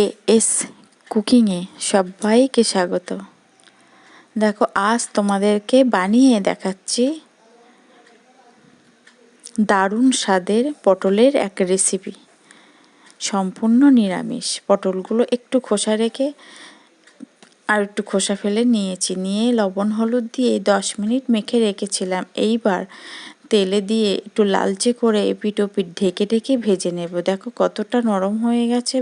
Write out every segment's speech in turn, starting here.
A S কুকিংয়ে সবাইকে স্বাগত। দেখো, আজ তোমাদেরকে বানিয়ে দেখাচ্ছি দারুণ স্বাদের পটলের এক রেসিপি সম্পূর্ণ নিরামিষ। পটলগুলো একটু খোসা রেখে আর একটু খোসা ফেলে নিয়েছি। নিয়ে লবণ, হলুদ দিয়ে দশ মিনিট মেখে রেখেছিলাম। এইবার তেলে দিয়ে একটু লালচে করে এপিট ওপিট ঢেকে ঢেকে ভেজে নেব। দেখো, কতটা নরম হয়ে গেছে।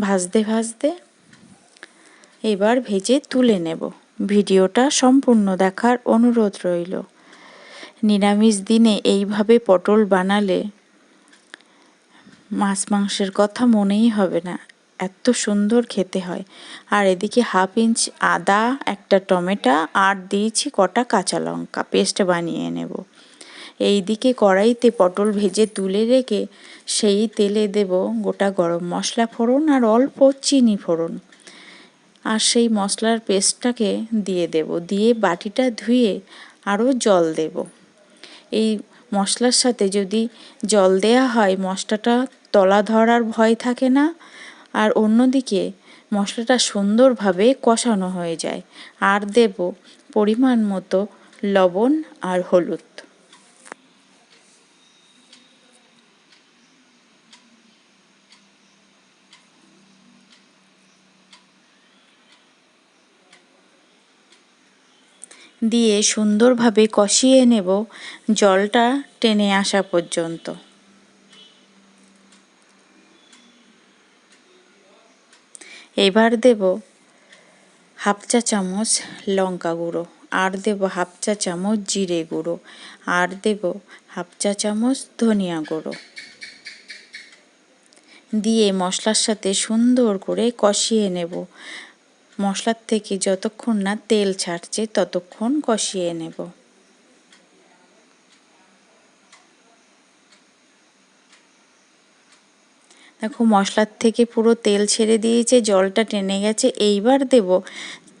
ভাজতে ভাজতে এবার ভেজে তুলে নেব। ভিডিওটা সম্পূর্ণ দেখার অনুরোধ রইল। নিরামিষ দিনে এইভাবে পটল বানালে মাছ মাংসের কথা মনেই হবে না। এত সুন্দর খেতে হয়। আর এদিকে হাফ ইঞ্চ আদা, একটা টমেটো, আর দিয়েছি কটা কাঁচা লঙ্কা। পেস্ট বানিয়ে নেব। এই দিকে কড়াইতে পটল ভেজে তুলে রেখে সেই তেলে দেব গোটা গরম মশলা ফোড়ন আর অল্প চিনি ফোড়ন। আর সেই মশলার পেস্টটাকে দিয়ে দেব। দিয়ে বাটিটা ধুয়ে আরও জল দেব। এই মশলার সাথে যদি জল দেয়া হয়, মশলাটা তলা ধরার ভয় থাকে না। আর অন্যদিকে মশলাটা সুন্দরভাবে কষানো হয়ে যায়। আর দেব পরিমাণ মতো লবণ আর হলুদ। দিয়ে সুন্দরভাবে কষিয়ে নেব জলটা টেনে আসা পর্যন্ত। এবার দেব হাফ চা চামচ লঙ্কা গুঁড়ো, আর দেব হাফ চা চামচ জিরে গুঁড়ো, আর দেব হাফ চা চামচ ধনিয়া গুঁড়ো। দিয়ে মশলার সাথে সুন্দর করে কষিয়ে নেব। মশলার থেকে যতক্ষণ না তেল ছাড়ছে, ততক্ষণ কষিয়ে নেব। দেখো, মশলার থেকে পুরো তেল ছেড়ে দিয়েছে, জলটা টেনে গেছে। এইবার দেব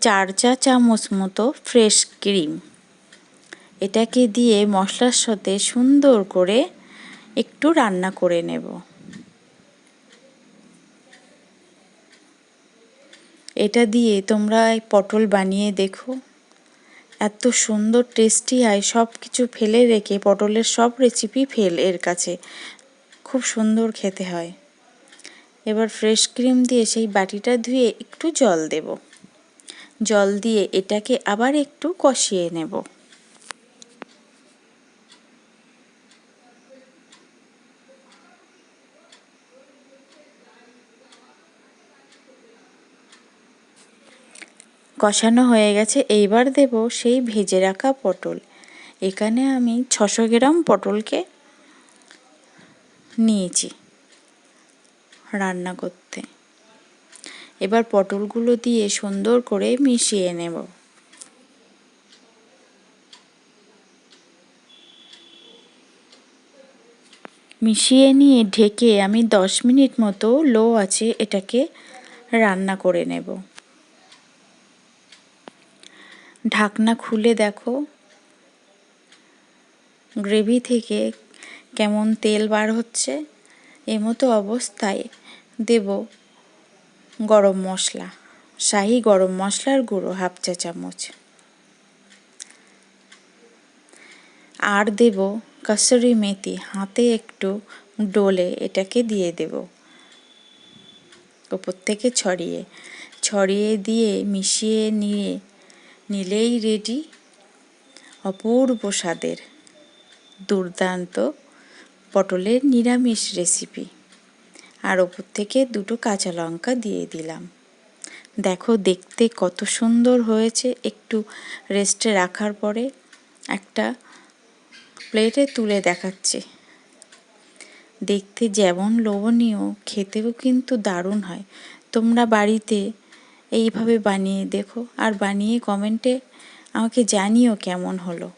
চার চা চামচ মতো ফ্রেশ ক্রিম। এটাকে দিয়ে মশলার সাথে সুন্দর করে একটু রান্না করে নেব। এটা দিয়ে তোমরা পটল বানিয়ে দেখো। এত সুন্দর টেস্টি হয় সব কিছু ফেলে রেখে পটলের সব রেসিপি ফেল এর কাছে। খুব সুন্দর খেতে হয়। এবার ফ্রেশ ক্রিম দিয়ে সেই বাটিটা ধুয়ে একটু জল দেব। জল দিয়ে এটাকে আবার একটু কষিয়ে নেব। কষানো হয়ে গেছে, এইবার দেব সেই ভেজে রাখা পটল। এখানে আমি ছশো গ্রাম পটলকে নিয়েছি রান্না করতে। এবার পটলগুলো দিয়ে সুন্দর করে মিশিয়ে নেব। মিশিয়ে নিয়ে ঢেকে আমি দশ মিনিট মতো লো আছে এটাকে রান্না করে নেব। ঢাকনা খুলে দেখো। গ্রেভি থেকে কেমন তেল বার হচ্ছে? এমতো অবস্থায় দেব গরম মশলা, শাহি গরম মশলার গুঁড়ো হাফ চা চামচ। আর দেব কসুরি মেথি, হাতে একটু ডোলে এটাকে দিয়ে দেব। ওপর থেকে ছড়িয়ে ছড়িয়ে দিয়ে মিশিয়ে নিয়ে নিলেই রেডি। অপূর্ব স্বাদের দুর্দান্ত পটলের নিরামিষ রেসিপি আর ওপর থেকে দুটো কাঁচা লঙ্কা দিয়ে দিলাম। দেখো দেখতে কত সুন্দর হয়েছে। একটু রেস্টে রাখার পরে একটা প্লেটে তুলে দেখাচ্ছে। দেখতে যেমন লোভনীয়, খেতেও কিন্তু দারুণ হয়। তোমরা বাড়িতে এইভাবে বানিয়ে দেখো। আর বানিয়ে কমেন্টে আমাকে জানিও কেমন হলো।